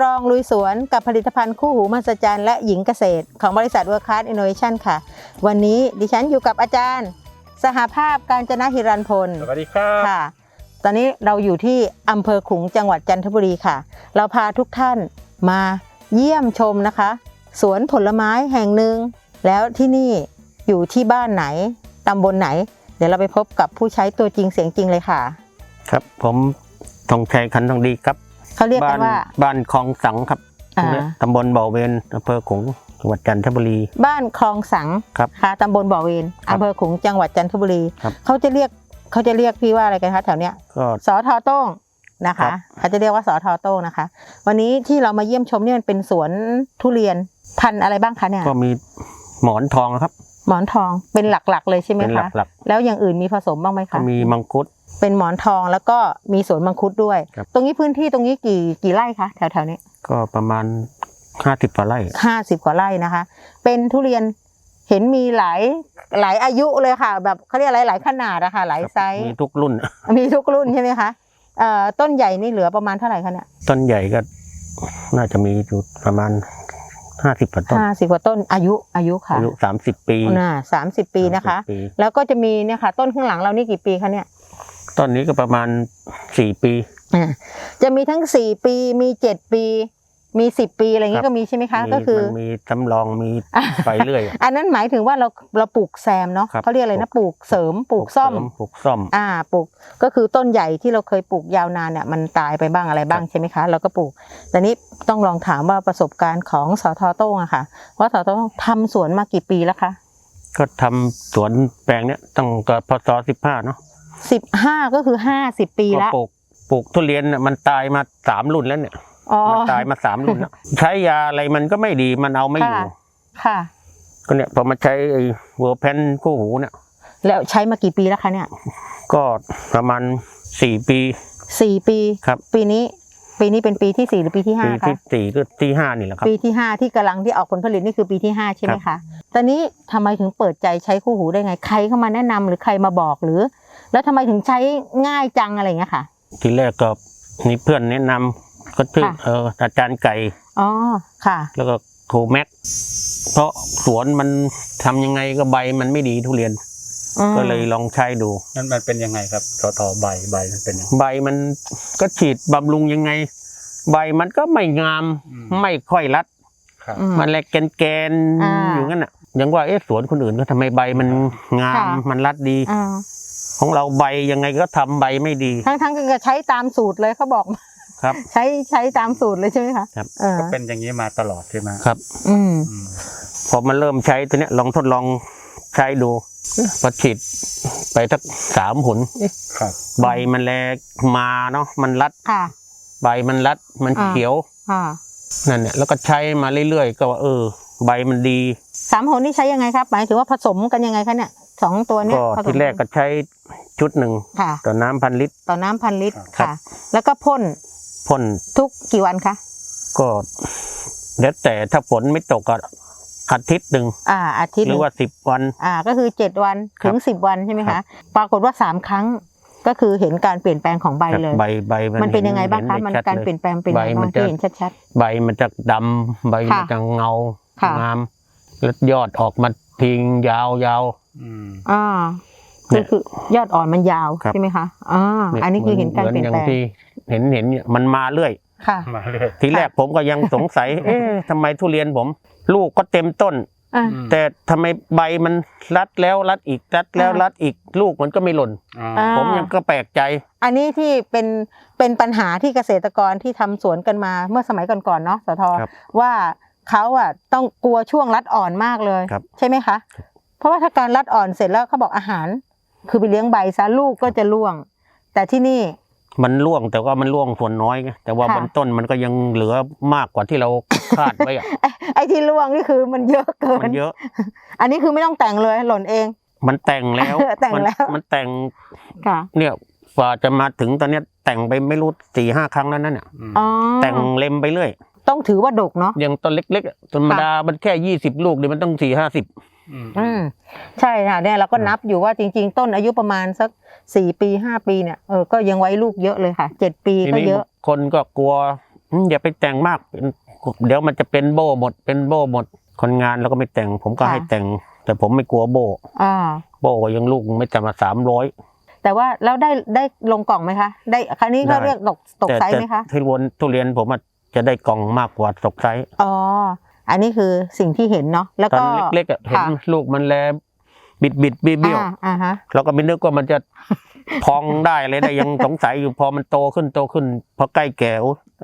ช่วงรองลุยสวนกับผลิตภัณฑ์คู่หูมหัศจรรย์และหญิงเกษตร ของบริษัทเวิร์คค s อินโนเวชันค่ะ วันนี้ดิฉันอยู่กับอาจารย์ สหภาพการจนะฮิรันพลสวัสดีครับค่ะ ตอนนี้เราอยู่ที่อำเภอขลุงจังหวัดจันทบุรีค่ะ เราพาทุกท่านมาเยี่ยมชมนะคะ สวนผลไม้แห่งหนึ่ง แล้วที่นี่อยู่ที่บ้านไหนตำบลไหน เดี๋ยวเราไปพบกับผู้ใช้ตัวจริงเสียงจริงเลยค่ะ ครับผมทองชัยคันทองดีครับ เขาเรียกบ้ากันนว่า บ้านคลองสังครับอ่า ตำบลบ่อเวนอำเภอขลุงจังหวัดจันทบุรี บ้านคลองสังครับค่ะตำบลบ่อเวนครับอำเภอขลุงจังหวัดจันทบุรีครับ เขาจะเรียกเขาจะเรียกพี่ว่าอะไรกันคะแถวเนี้ย ก็ สอทอโต้งนะครัคะบ เขาจะเรียกว่าสอทอโต้งนะคะ วันนี้ที่เรามาเยี่ยมชมเนี่ยมันเป็นสวนทุเรียนพันธุ์อะไรบ้างคะเนี่ยก็มีหมอนทองครับ หมอนทองเป็นหลักๆเลยใช่ไหมเป็นหคะลักแล้วอย่างอื่นมีผสมบ้างไหมๆก็คะ มีมังคุด เป็นหมอนทองแล้วก็มีสวนมังคุดด้วย ครับ ตรงนี้พื้นที่ตรงนี้กี่กี่ไร่คะแถวๆนี้ก็ประมาณห้าสิบกว่าไร่ ห้าสิบกว่าไร่นะคะ เป็นทุเรียนเห็นมีหลายหลายอายุเลยค่ะ แบบเขาเรียกอะไรหลายขนาดอะค่ะหลายไซส์มีทุกรุ่น มีทุกรุ่นใช่ไหมคะเอ่อต้นใหญ่นี่เหลือประมาณเท่าไหร่คะเนี่ยต้นใหญ่ก็น่าจะมีอยู่ประมาณ ห้าสิบกว่าต้นห้าสิบกว่าต้นอายุอายุค่ะอายุสามสิบปีน่าสามสิบปีนะคะ30ปีแล้วก็จะมีเนี่ยค่ะต้นข้างหลังเรานี่กี่ปีคะเนี่ยต้นนี้ก็ประมาณสี่ปีอ่าจะมีทั้งสี่ปีมีเจ็ดปี มีสิบปีอะไรอย่างคงี้รับก็มีใช่ไหมคะมีก็คือมันมีสำรองมีอะไปเรื่อย อันนั้นหมายถึงว่าเราเราปลูกแซมเนาะครับเขาเรียกอะไรนะปลูกเสริมปลูกซ่อมเสริปลูกซ่อม อ่าปลูกก็คือต้นใหญ่ที่เราเคยปลูกยาวนานเนี่ยมันตายไปบ้างอะไรบ้างครับใช่ไหมคะเราก็ปลูกแต่นี้ต้องลองถามว่าประสบการณ์ของสทโต้งอะค่ะ ว่าสทโต้งทำสวนมากี่ปีแล้วคะก็ทำสวนแปลงเนี้ยตั้งแต่พศสิบห้าเนาะสิบห้าก็คือห้าสิบปีก็ละปลูกปลูกทุเรียนน่ะมันตายมาสามรุ่นแล้วเนี่ย อ๋อ มันตายมาสามรุ่นแล้วใช้ยาอะไรมันก็ไม่ดีมันเอาไม่อยู่ค่ะ ค่ะ ก็เนี่ยพอมาใช้ไอ้เวอร์แพนคู่หูเนี่ย แล้วใช้มากี่ปีแล้วคะเนี่ยก็ประมาณสี่ปี สี่ปี ครับ ปีนี้ ปีนี้เป็นปีที่สี่หรือปีที่ห้าปีคะที่สี่ก็ที่ห้านี่แหละครับ ปีที่ห้าที่กำลังที่ออกผลผลิตนี่คือปีที่ห้าใช่ไหมคะ ตอนนี้ทำไมถึงเปิดใจใช้คู่หูได้ไง ใครเข้ามาแนะนำหรือใครมาบอกหรือ แล้วทำไมถึงใช้ง่ายจังอะไรอย่างเงี้ยค่ะ ทีแรกก็มีเพื่อนแนะนำ ก็ชื่อค่ะ เอออาจารย์ไก่ อ๋อ ค่ะ แล้วก็ครูแม็ก เพราะสวนมันทำยังไงก็ใบมันไม่ดีทุเรียน อืมก็เลยลองใช้ดู นั่นมันเป็นยังไงครับทอทอใบใบมันเป็นยังไง ใบมันก็ฉีดบำรุงยังไง ใบมันก็ไม่งาม อืม ไม่ค่อยรัด ครับ อืม มันแลกแกนแกนๆอ่าอยู่งั้นอะยังว่าเอ๊ะสวนคนอื่นก็ทำไมใบมันงามค่ะ มันรัดดี อ่าของเราใบยังไงก็ทำใบไม่ดี ทั้งทั้งๆก็ใช้ตามสูตรเลยเขาบอก ครับ ใช้ใช้ตามสูตรเลยใช่ไหมคะครับเออก็เป็นอย่างนี้มาตลอดใช่ไหมครับ อืมอืมพอมันเริ่มใช้ตัวเนี้ยลองทดลองใช้ดูเอ๊ะพอฉีดไปสักสามผลเอ๊ะครับใบมันแลมาเนาะมันรัดค่ะ ใบมันรัดมันอ่า เขียวค่ะนั่นเนี่ยแล้วก็ใช้มาเรื่อยๆ ก็ว่าเออ ใบมันดี สามผลนี่ใช้ยังไงครับหมายถึงว่าผสมกันยังไงคะเนี่ยสองตัวเนี้ยก็ผสมที่แรกก็ใช้ชุดหนึ่งค่ะ ต่อน้ำพันลิตร ต่อน้ำพันลิตรครับ ค่ะ แล้วก็พ่น พ่นทุกกี่วันคะก็แล้วแต่ถ้าฝนไม่ตกก็อาทิตย์หนึ่งอ่า อาทิตย์หรือว่าสิบวัน อ่า ก็คือเจ็ดวันครับถึงสิบวันใช่ไหมครัคะ บ ปรากฏว่าสามครั้งก็คือเห็นการเปลี่ยนแปลงของใบเลย ใบใบมันเป็นยังไงบ้างคะ ห็มันได้ชัดการลยเปลี่ยนแปลงเป็นยังไงใบมับ้านงจะที่เห็นชัด ใบมันจะดำใบค่ะมันจะเงาค่ะ งามแล้วยอดออกมาพิงยาวยาวอืมๆอ่าเนี่คือยคือยอดอ่อนมันยาวครับใช่ไหมคะอ่าๆยอันนี้คือเห็นการเปลี่ยนแปลงหมือที่ เห็นเห็นเนี่ยมันมาเรื่อย ค่ะ มาเรื่อยทีแรกผมก็ยังสงสัย เอ๊ะทำไมทุเรียนผม ลูกก็เต็มต้น อ่าอืมแต่ทำไมใบมันรัดแล้วรัดอีกรัดแล้วอ่ารัดอีกลูกมันก็ไม่หล่นอ่าอ่า ผมยังก็แปลกใจ อันนี้ที่เป็นเป็นปัญหาที่เกษตรกรที่ทำสวนกันมาเมื่อสมัยก่อนๆเนาะสทครับว่าเขาอะต้องกลัวช่วงรัดอ่อนมากเลย ครับ ใช่ไหมคะ เพราะว่าถ้าการรัดอ่อนเสร็จแล้วเขาบอกอาหาร คือไปเลี้ยงใบซะลูกก็จะร่วง แต่ที่นี่ มันร่วงแต่ว่ามันร่วงส่วนน้อยไงแต่ว่าค่ะ บนต้นมันก็ยังเหลือมากกว่าที่เราคาดไว้อะ ไอ้ไอ้ที่ร่วงนี่คือมันเยอะเกินมันเยอะ อันนี้คือไม่ต้องแต่งเลยหล่นเอง มันแต่งแล้วแต่งมันแล้ว มันแต่งค่ะเนี่ยกว่าจะมาถึงตอนเนี้ยแต่งไปไม่รู้สี่ห้าครั้งแล้วนั่นน่ะอืมอ๋อแต่งเล็มไปเรื่อยต้องถือว่าดกเนาะ อย่างต้นเล็กๆอะธรรมดามันแค่ยี่สิบลูกเดี๋ยวมันต้องสี่ห้าสิบ อืมอืมใช่ค่ะเนี่ยเราก็อืมนับอยู่ว่าจริง ๆ ต้นอายุประมาณสัก สี่ปีห้าปีเนี่ยเออก็ยังไว้ลูกเยอะเลยค่ะเจ็ดปีทีก็นี้เยอะคนก็กลัวอืมอย่าไปแต่งมากเป็นเดี๋ยวมันจะเป็นโบหมด เป็นโบหมด คนงานเราก็ไม่แต่ง ผมก็ค่ะให้แต่ง แต่ผมไม่กลัวโบอ่าโบก็ยังลูกไม่ต่ำกว่าสามร้อยแต่ว่าแล้วได้ได้ลงกล่องไหมคะ ได้ครั้นี้เขาได้เรียกตกตกแต่ไซส์แต่ไหมคะทุเรียนทุเรียนผมอะจะได้กล่องมากกว่าตกไซส์อ๋ออันนี้คือสิ่งที่เห็นเนาะแล้วตอนก็เล็กๆอะเห็นค่ะลูกมันแล บิดบิดๆเบี้ยวเบี้ยวอ่าอ่าฮะเราก็ไม่นึกว่ามันจะพองได้เลยได้ยังสงสัยอยู่พอมันโตขึ้นโตขึ้น พอใกล้แก่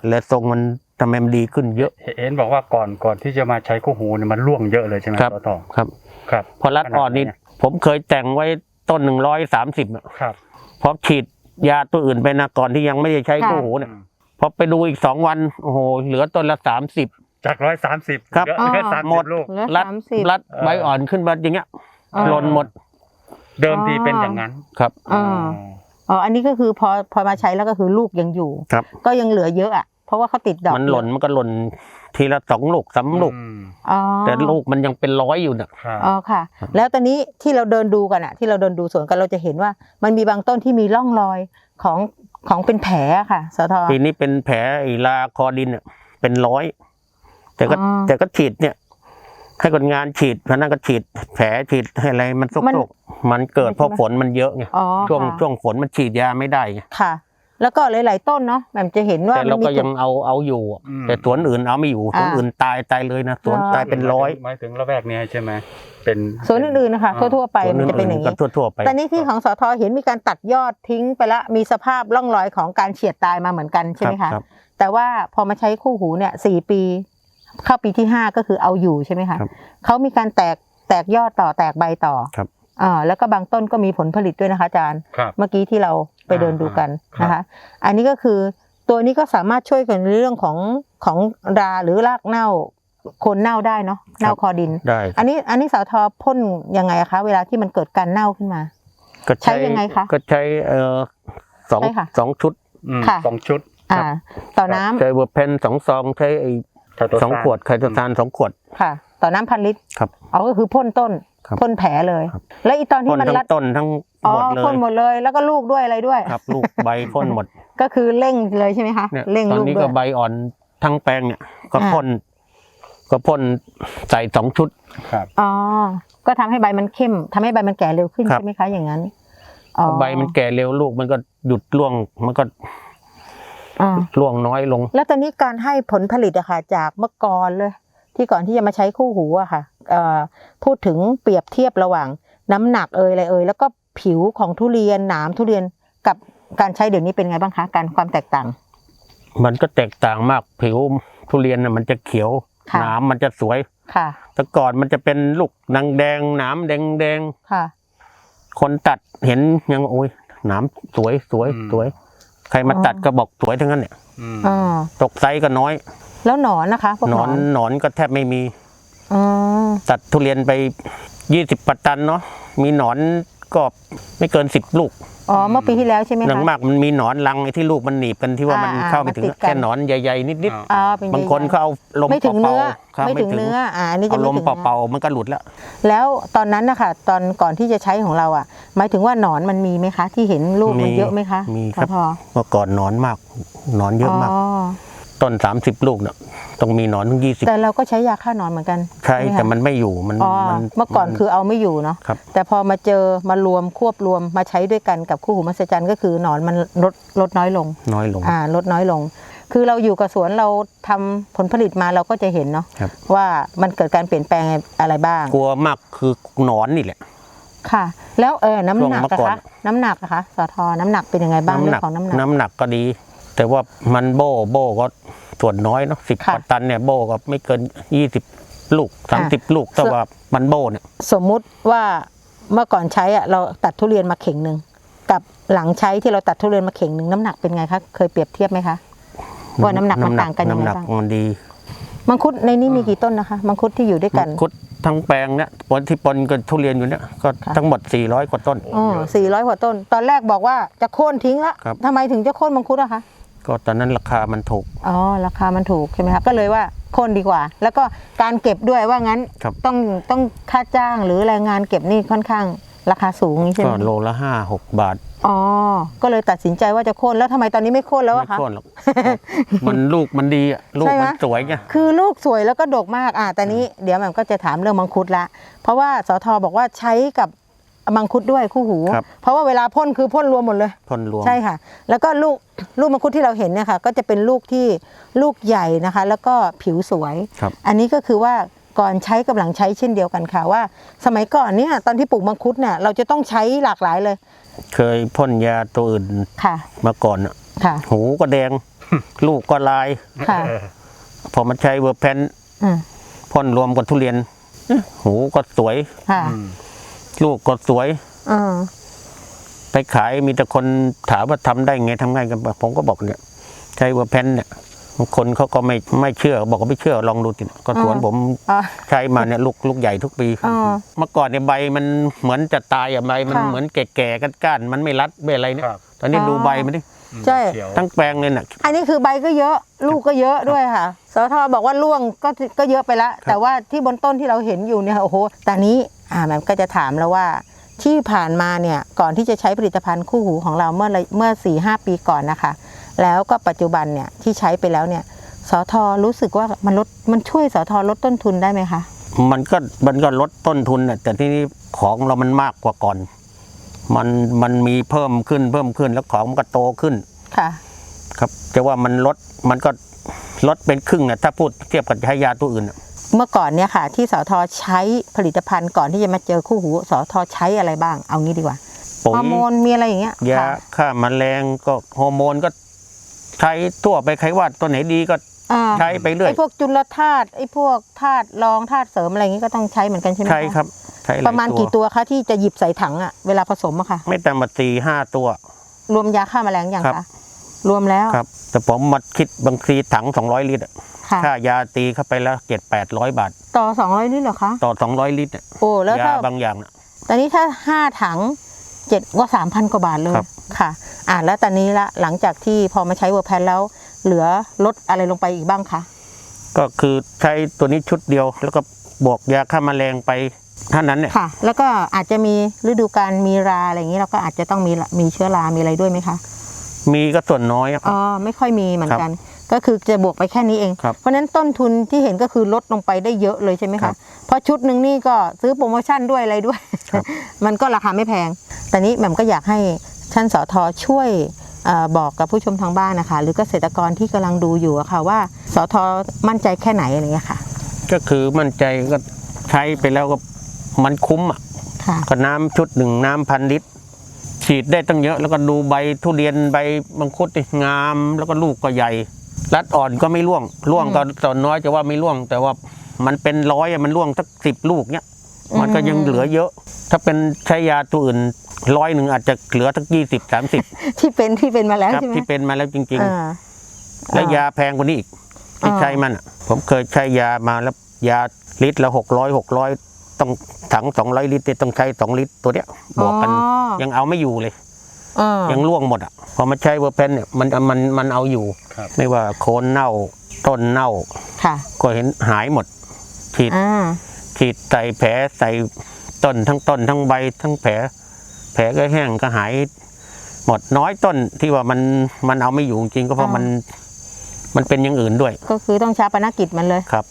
แล้วทรงมันทำไมมันดีขึ้นเยอะ เห็นบอกว่าก่อนก่อนที่จะมาใช้คู่หูเนี่ยมันร่วงเยอะเลยใช่ไหมครับสทครับ ครับ พอรัดอ่อนนี่ขนาดไหนผมเคยแต่งไว้ต้นหนึ่งร้อยสามสิบครับพอฉีดยาตัวอื่นไปนะก่อนที่ยังไม่ได้ใช้ค่ะคู่หูเนี่ยพอไปดูอีกสองวันโอ้โหเหลือต้นละสามสิบจากร้อยสามสิบครับเหลือสามหมสิดบลูกเหลือรัดสามสิบรัดเออใบอ่อนขึ้นมาอย่างเงี้ย อ่า หล่นหมดเดิมทีเป็นอย่างนั้นครับ อ่าอ๋ออันนี้ก็คือพอพอมาใช้แล้วก็คือลูกยังอยู่ ครับ ก็ยังเหลือเยอะอะเพราะว่าเขาติดดอกมันหล่นมันก็หล่นทีละสองลูกสามลูก อืมอ๋อแต่ลูกมันยังเป็นร้อยอยู่เนี่ย ครับ อ๋อค่ะแล้วตอนนี้ที่เราเดินดูกันอะ ที่เราเดินดูสวนกันเราจะเห็นว่า มันมีบางต้นที่มีร่องรอยของของเป็นแผลอะค่ะสท ปีนี้เป็นแผลไอ้ลาคอดินเนี่ยเป็นร้อย แต่ก็อ๋อ แต่ก็ฉีดเนี่ย ให้คนงานฉีดพนักก็ฉีดแผลฉีดให้อะไรมันซกมันโกมันเกิดเพราะใช่ไหมฝนมันเยอะไงอ๋อช่วงค่ะช่วงฝนมันฉีดยาไม่ได้ไงค่ะ แล้วก็หลาย ๆ ต้นเนาะแบบจะเห็นว่าแต่เรามันมีก็จุยัดงเอาเอาอยู่อืมแต่สวนอื่นเอาไม่อยู่สวนอ่าอื่นตายตายเลยนะสวนเหรอตายเป็นร้อยหมายถึงละแวกเนี้ยใช่ไหมเป็นสวนอื่นๆนะคะอ่าทั่วๆไปสวนมันจะเป็นอย่างนี้นี้ก็ทั่วๆไปแต่นี่ที่ของสทเห็นมีการตัดยอดทิ้งไปละมีสภาพร่องรอยของการเฉียดตายมาเหมือนกันใช่ไหมรัคะบรับแต่ว่าพอมาใช้คู่หูเนี่ยสี่ปี เข้าปีที่ห้าก็คือเอาอยู่ใช่ไหมคะครับเขามีการแตกแตกยอดต่อแตกใบต่อครับ อ่าแล้วก็บางต้นก็มีผลผลิตด้วยนะคะอาจารย์ ครับ เมื่อกี้ที่เราไปเดินดูกันอ่าครับ นะคะ อันนี้ก็คือตัวนี้ก็สามารถช่วยกันในเรื่องของของราหรือรากเน่าโคนเน่าได้เนาะเน่าคอดิน ได้อันนี้อันนี้สาวทอพ่นยังไงอะคะ เวลาที่มันเกิดการเน่าขึ้นมา ก็ใช้ยังไงคะก็ใช้เอ่อสองใช่ค่ะสองชุดอืมค่ะ สองชุด อ่า ต่อน้ำใช้เวอร์เพนสองซองใช้ไอ้ไทโตซาน สองขวดไคโตซานสองขวดค่ะ ต่อน้ำพันลิตรครับอ๋อก็คือพ่นต้นครับพ่นแผลเลยครับแล้วอีตอนพ่ที่นมันทั้รัดงต้นทั้งอ๋อหมดเลยพ่นหมดเลยแล้วก็ลูกด้วยอะไรด้วย ครับ ลูกใบพ่นหมด ก็คือเร่งเลยใช่ไหมคะเนี่ยเร่งตอนลูกนี้ด้ก็วยใบอ่อนทั้งแปลงเนี่ยก็อ่าพ่นก็พ่นใส่สองชุดครับอ๋อก็ทำให้ใบมันเข้มทำให้ใบมันแก่เร็วขึ้นครับใช่ไหมคะอย่างนั้นอ๋อใบมันแก่เร็วลูกมันก็หยุดร่วงมันก็ อ่าร่วงน้อยลง แล้วตอนนี้การให้ผลผลิตอะค่ะ จากเมื่อก่อนเลย ที่ก่อนที่จะมาใช้คู่หูอะค่ะเอ่อพูดถึงเปรียบเทียบระหว่าง น้ำหนักเอ่ยอะไรเอ่ยแล้วก็ผิวของทุเรียนหนามทุเรียนกับการใช้เดี๋ยวนี้เป็นไงบ้างคะการความแตกต่าง มันก็แตกต่างมากผิวทุเรียนน่ะมันจะเขียวค่ะหนามมันจะสวยค่ะแต่ก่อนมันจะเป็นลูกนางแดงหนามแดงแดงค่ะๆคนตัดเห็นยังโอ้ยหนามสวยสวยอืมสวย ใครมาอ๋อตัดก็บอกสวยทั้งนั้นเนี่ยอืมอ่าตกไซส์ก็น้อย แล้วหนอนนะคะพวกหนหนออนนหนอนก็แทบไม่มีอ๋อตัดทุเรียนไปยี่สิบปัตันเนาะมีหนอน ก็ไม่เกินสิบลูกอ๋อเมื่อปีที่แล้วใช่ไหมหนังคะ มากมันมีหนอนรังไอ้ที่ลูกมันหนีบกันที่ว่ามันอ่าเข้าไม่ถึงมันติดกัน แค่หนอนใหญ่ๆนิดอ่าอ่าเป็นๆบางคนเขาเอาลมไม่ถึงเป่าเนื้อๆครับไม่ถึงเนื้ออ่าอันนี้จะเอาไม่ลมถึงเนื้อเป่าๆมันก็หลุดแล้ว แล้วตอนนั้นนะคะตอนก่อนที่จะใช้ของเราอะ หมายถึงว่าหนอนมันมีไหมคะ ที่เห็นลูกมันมีเยอะไหมคะมีครับ พอเมื่อก่อนหนอนมากหนอนเยอะมาก ต้นสามสิบลูกเนี่ยต้องมีหนอนถึงยี่สิบแต่เราก็ใช้ยาฆ่าหนอนเหมือนกันใช่ไหคะแต่มันไม่อยู่มันอ๋อมันเมื่อก่อนคือเอาไม่อยู่เนาะครับ แต่พอมาเจอมารวมควบรวมมาใช้ด้วยกันกับคู่หูมหัศจรรย์ก็คือหนอนมันลดลดน้อยลง น้อยลง อ่าลดน้อยลง คือเราอยู่กับสวนเราทำผลผลิตมาเราก็จะเห็นเนาะครับ ว่ามันเกิดการเปลี่ยนแปลงอะไรบ้าง กลัวมากคือหนอนนี่แหละ ค่ะ แล้วเออน้ำหนักช่วงเมื่อะอก่อน คะน้ำหนักอะคะสอทอน้ำหนักเป็นยังไงบ้างเรื่องของน้ำหนักน้ำหนักก็ดี แต่ว่ามันโบโบก็ส่วนน้อยเนาะสิบค่ะตันเนี่ยโบก็ไม่เกินยี่สิบลูกสามสิบลูก แต่ว่ามันโบเนี่ย สมมุติว่าเมื่อก่อนใช้อะเราตัดทุเรียนมาเข่งหนึ่งกับหลังใช้ที่เราตัดทุเรียนมาเข่งหนึ่งน้ำหนักเป็นไงคะเคยเปรียบเทียบไหมคะว่าน้ำหนักมันต่างกันยังไงน้ำหนักบ้างมันดีมังคุดในนี้มีกี่ต้นนะคะมังคุดที่อยู่ด้วยกันมังคุดทั้งแปลงเนี่ยปนที่ปนกับทุเรียนอยู่เนี่ยก็ค่ะทั้งหมด 400 กว่าต้น อ๋อสี่ร้อยกว่าต้น ตอนแรกบอกว่าจะโค่นทิ้งละครับ ทำไมถึงจะโค่นมังคุดอะคะ ก็ตอนนั้นราคามันถูก อ๋อ ราคามันถูกใช่ไหมคะก็เลยว่าโค่นดีกว่า แล้วก็การเก็บด้วยว่างั้น ครับ ต้องต้องค่าจ้างหรือแรงงานเก็บนี่ค่อนข้างราคาสูงนี่ใช่ไหก็มโลละห้าหกบาทอ๋อ ก็เลยตัดสินใจว่าจะโค่นแล้วทำไมตอนนี้ไม่โค่นแล้วไม่อะคะ โค่นหรอก มันลูกมันดีอะลูกใช่ไหม มันสวยไง คือลูกสวยแล้วก็ดกมากอะแต่นี้เดี๋ยวแหม่มก็จะถามเรื่องมังคุดละ เพราะว่าสทบอกว่าใช้กับมังคุดด้วยคู่หู ครับ เพราะว่าเวลาพ่นคือพ่นรวมหมดเลย พ่นรวม ใช่ค่ะ แล้วก็ลูก ลูกมังคุดที่เราเห็นเนี่ยค่ะก็จะเป็นลูกที่ลูกใหญ่นะคะ แล้วก็ผิวสวย ครับ อันนี้ก็คือว่าก่อนใช้กับหลังใช้เช่นเดียวกันค่ะว่า สมัยก่อนเนี่ยตอนที่ปลูกมังคุดเนี่ยเราจะต้องใช้หลากหลายเลยเคยพ่นยาตัวอื่นค่ะมาก่อนอะค่ะหูก็แดง ลูกก็ลาย ค่ะเออพอมาใช้เวอร์แพนอืมพ่นรวมกับทุเรียน หูก็สวย ค่ะอืม ลูกก็สวยอ่า ไปขายมีแต่คนถามว่าทำได้ไงทำไงกันผมก็บอกเนี่ยใช้เวอร์แพนเนี่ยบางคนเขาก็ไม่ไม่เชื่อ บอกว่าไม่เชื่อลองดูสิก็สวนผมอ่าใช้มาเนี่ยลูกลูกใหญ่ทุกปีอ่าเมื่อก่อนเนี่ยใบมันเหมือนจะตายอะใบมันค่ะเหมือนแก่ๆก้านๆมันไม่รัดไม่อะไรเนี่ยครับตอนนี้อ๋อดูใบมันดิอืมใช่เขียวทั้งแปลงเลยน่ะอันนี้คือใบก็เยอะลูกก็เยอะด้วยค่ะสทบอกว่าร่วงก็ก็เยอะไปแล้วแต่ว่าที่บนต้นที่เราเห็นอยู่เนี่ยโอ้โหแต่นี้อ่าแหม่มก็จะถามแล้วว่า ที่ผ่านมาเนี่ยก่อนที่จะใช้ผลิตภัณฑ์คู่หูของเราเมื่อระเมื่อสี่ห้าปีก่อนนะคะ แล้วก็ปัจจุบันเนี่ยที่ใช้ไปแล้วเนี่ยสทรู้สึกว่ามันลดมันช่วยสทลดต้นทุนได้ไหมคะมันก็มันก็ลดต้นทุนน่ะแต่ที่นี้ของเรามันมากกว่าก่อน มันมันมีเพิ่มขึ้นเพิ่มขึ้นแล้วของมันก็โตขึ้นค่ะ ครับแต่ว่ามันลดมันก็ลดเป็นครึ่งนะถ้าพูดเทียบกับใช้ยาตัวอื่นน่ะ เมื่อก่อนเนี่ยค่ะ ที่สทใช้ผลิตภัณฑ์ก่อนที่จะมาเจอคู่หูสทใช้อะไรบ้าง เอางี้ดีกว่าปุ๋ฮอร์โมยนมีอะไรอย่างเงี้ยยาค่ะ ฆ่าแมลงก็ฮอร์โมนก็ ใช้ทั่วไปใครว่าตัวไหนดีก็อ่าใช้ไปเรื่อย ไอ้พวกจุลธาตุไอ้พวกธาตุรองธาตุเสริมอะไรอย่างงี้ก็ต้องใช้เหมือนกันใช่ไหมะใช่ครับ ใช้หลยประมาณกี่ตัวคะที่จะหยิบใส่ถังอะเวลาผสมอะค่ะ ไม่ต่ำกว่าสี่ห้าตัว รวมยาฆ่าแมลงอย่างครับ คะรวมแล้ว ครับ แต่ผมมาคิดบางทีถังสองร้อยลิตรอะ ค่ะ ค่ายาตีเข้าไปแล้วเจ็ดแปดร้อยบาท ต่อสองร้อยลิตรเหรอคะ ต่อสองร้อยลิตรอะโอ้ แล้วยาถ้าบางอย่างน่ะ ตอนนี้ถ้าห้าถังเจ็ดก็สามพันกว่าบาทเลยครับ ค่ะ อ่าแล้วตอนนี้ละหลังจากที่พอมาใช้เวอร์แพนแล้ว เหลือลดอะไรลงไปอีกบ้างคะ ก็คือใช้ตัวนี้ชุดเดียว แล้วก็บวกยาฆ่าแมลงไปเท่านั้นเนี่ยค่ะ แล้วก็อาจจะมีฤดูการมีราอะไรอย่างนี้เราก็อาจจะต้องมีละมีเชื้อรา มีอะไรด้วยไหมคะ มีก็ส่วนน้อยอะครับอ๋อไม่ค่อยมีเหมือนกัน ก็คือจะบวกไปแค่นี้เอง ครับเพราะฉะนั้นต้นทุนที่เห็นก็คือลดลงไปได้เยอะเลยใช่ไหมครัคะบเพราะชุดหนึ่งนี่ก็ซื้อโปรโมชั่นด้วยอะไรด้วย ครับ มันก็ราคาไม่แพง แต่นี้แหม่มก็อยากให้ท่านสอทอช่วยเออบอกกับผู้ชมทางบ้านนะคะ หรือเกษตรกรที่กำลังดูอยู่อะค่ะว่าสอทอมั่นใจแค่ไหนอะไรเงี้ยค่ะ ก็คือมั่นใจก็ใช้ไปแล้วก็มันคุ้มอะค่ะก็น้ำชุดหนึ่งน้ำพันลิตรฉีดได้ตั้งเยอะแล้วก็ดูใบทุเรียนใบมังคุดนี่งาม แล้วก็ลูกก็ใหญ่ รัดอ่อนก็ไม่ร่วงร่วงก็ส่วนน้อยจะว่าไม่ร่วง แต่ว่ามันเป็นร้อยอะมันร่วงสักสิบลูกเนี้ยมันก็ยังเหลือเยอะ ถ้าเป็นใช้ยาตัวอื่นร้อยหนึ่งอาจจะเหลือสักยี่สิบสามสิบที่เป็นที่เป็นมาแล้วครับใช่ไหมที่เป็นมาแล้วจริงอ่าๆและยาแพงกว่านี้อีกที่อ่าใช้มันอะผมเคยใช้ยามาแล้วยาลิตรละหกร้อยหกร้อยต้องถังสองร้อยลิตรเนี่ยต้องใช้สองลิตรตัวเนี้ยบวกกันอ๋อยังเอาไม่อยู่เลย อ่ายังร่วงหมดอะพอมาใช้เวอร์เพนเนี่ยมันมันมันเอาอยู่ ครับ ไม่ว่าโคนเน่าต้นเน่า ค่ะก็เห็นหายหมด ฉีดอ่าฉีดใส่แผลใส่ต้นทั้งต้นทั้งใบทั้งแผล แผลก็แห้งก็หาย หมดน้อยต้นที่ว่ามันมันเอาไม่อยู่จริงๆก็เพราะอ่ามัมัน มันเป็นอย่างอื่นด้วย ก็คือต้องชาปนกิจมันเลยครับ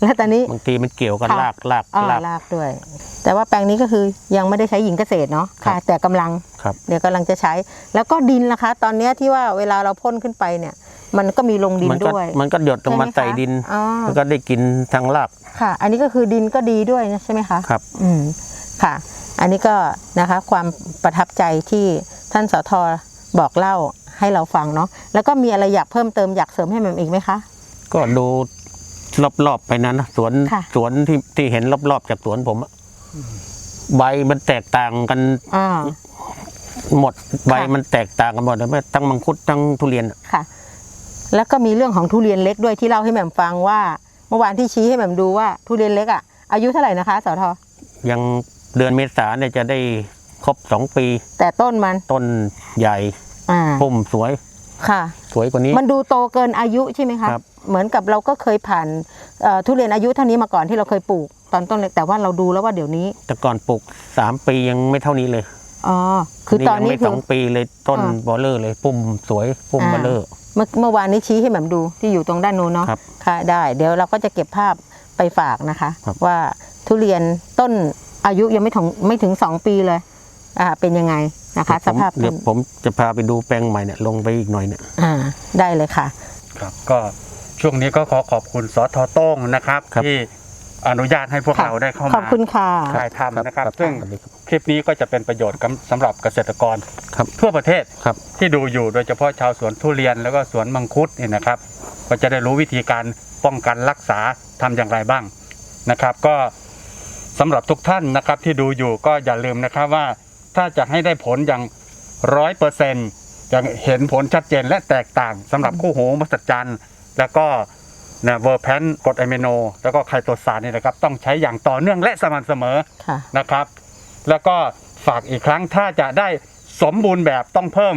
แล้วตอนนี้บางทีมันเกี่ยวกับค่ะรากรากอ่ารากลากด้วย แต่ว่าแปลงนี้ก็คือยังไม่ได้ใช้หญิงเกษตรเนาะครับค่ะ แต่กำลังครับเดี๋ยวกำลังจะใช้ แล้วก็ดินล่ะคะ ตอนเนี้ยที่ว่าเวลาเราพ่นขึ้นไปเนี่ย มันก็มีลงดินมันก็ด้วย มันก็หยดลงมาช่ไหคะใส่ดินอ๋อแล้วก็ได้กินทางรากค่ะ อันนี้ก็คือดินก็ดีด้วยนะใช่ไหมคะครับ อืมค่ะ อันนี้ก็นะคะความประทับใจที่ท่านสทบอกเล่า ให้เราฟังเนาะแล้วก็มีอะไรอยากเพิ่มเติมอยากเสริมให้แหม่มอีกไหมคะ ก็ดูรอบๆไปนั้นนะสวนค่ะ สวนที่ที่เห็นรอบๆจากสวนผมอะใบมันแตกต่างกันอ่า หมด ใบค่ะมันแตกต่างกันหมดเลยไม่ทั้งมังคุดทั้งทุเรียนอะค่ะ แล้วก็มีเรื่องของทุเรียนเล็กด้วยที่เล่าให้แหม่มฟังว่า เมื่อวานที่ชี้ให้แหม่มดูว่าทุเรียนเล็กอะอายุเท่าไหร่นะคะสทยังเดือนเมษาเนี่ยจะได้ครบสองปีแต่ต้นมันต้นใหญ่ อ่าพุ่มสวยค่ะ สวยกว่านี้ มันดูโตเกินอายุใช่ไหมคะ ครับ เหมือนกับเราก็เคยผ่านเอ่อทุเรียนอายุเท่านี้มาก่อนที่เราเคยปลูกตอนต้นเล็กแต่ว่าเราดูแล้วว่าเดี๋ยวนี้แต่ก่อนปลูกสามปียังไม่เท่านี้เลยอ๋อคือตอนยังนี้ไม่คืสอ องปีเลยต้นอ่า บอลเลอร์เลยปุ่มสวยปุ่มอ่าบอลเลอร์ เมื่อเมื่อวานนี้ชี้ให้แหม่มดูที่อยู่ตรงด้านนู้นเนาะครับค่ะได้ เดี๋ยวเราก็จะเก็บภาพไปฝากนะคะ ครับ ว่าทุเรียนต้นอายุยังไม่ถึงไม่ถึงสองปีเลย อ่าเป็นยังไงนะคะสผมภาพเดี๋ต้ยวนผมจะพาไปดูแปลงใหม่เนี่ยลงไปอีกหน่อยเนี่ยอ่าได้เลยค่ะ ครับก็ช่วงนี้ก็ขอขอบคุณสทโต้งนะครับที่อนุญาตให้พวกค่ะ เราได้เข้าขมาอบคุณค่ะ ถ่ายทำนะครับซึ่งสวัสดีครับคลิปนี้ก็จะเป็นประโยชน์กับสำหรับเกษตรกรครับ ทั่วประเทศครับ ที่ดูอยู่โดยเฉพาะชาวสวนทุเรียนแล้วก็สวนมังคุดเนี่ยนะครับ ก็จะได้รู้วิธีการป้องกันรักษาทำอย่างไรบ้างนะครับ ก็สำหรับทุกท่านนะครับที่ดูอยู่ก็อย่าลืมนะครับว่า ถ้าจะให้ได้ผลอย่างร้อยเปอร์เซ็นต์จะเห็นผลชัดเจนและแตกต่างสำหรับคู่หูมหัศจรรย์แล้วก็นะเวอร์แพนกรดอะมิโน แล้วก็ไคโตซานเนี่ยนะครับ ต้องใช้อย่างต่อเนื่องและสม่ำเสมอค่ะนะครับ แล้วก็ฝากอีกครั้งถ้าจะได้สมบูรณ์แบบต้องเพิ่ม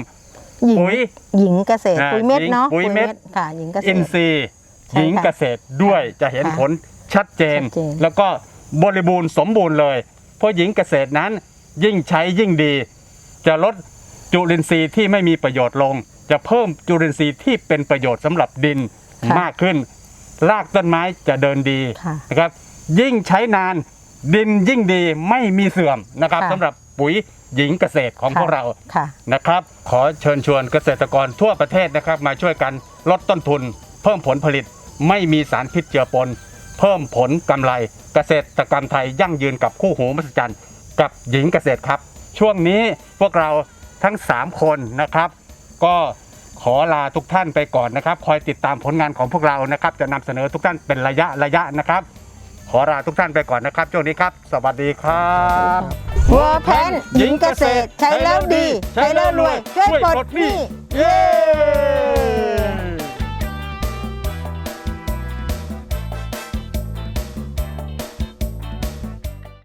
หญิงปุ๋ยหญิงเกษตรอ่าปุ๋ยเม็ดเนาะปุ๋ยเม็ดค่ะหญิงเกษอินตรทรีย์ใช่หญิงค่ะเกษตรด้วยค่ะจะเห็นค่ะผลชัดเจนชัดเจน แล้วก็บริบูรณ์สมบูรณ์เลย เพราะหญิงเกษตรนั้น ยิ่งใช้ยิ่งดี จะลดจุลินทรีย์ที่ไม่มีประโยชน์ลง จะเพิ่มจุลินทรีย์ที่เป็นประโยชน์สำหรับดินค่ะมากขึ้น รากต้นไม้จะเดินดีค่ะนะครับ ยิ่งใช้นานดินยิ่งดีไม่มีเสื่อมนะครับค่ะ สำหรับปุ๋ยหญิงเกษตรของพวกเรา ค่ะ นะครับขอเชิญชวนเกษตรกรทั่วประเทศนะครับมาช่วยกันลดต้นทุน เพิ่มผลผลิตไม่มีสารพิษเจือปน เพิ่มผลกำไรเกษตรกรรมไทยยั่งยืนกับคู่หูมหัศจรรย์ กับหญิงเกษตรครับ ช่วงนี้พวกเราทั้ง 3 คนนะครับ ก็ขอลาทุกท่านไปก่อนนะครับ คอยติดตามผลงานของพวกเรานะครับ จะนำเสนอทุกท่านเป็นระยะระยะนะครับ ขอลาทุกท่านไปก่อนนะครับช่วงนี้ครับ สวัสดีครับวัวแพนหญิงเกษตร ใช้แล้วดี ใช้แล้วรวยช่วยปลดหนี้เย้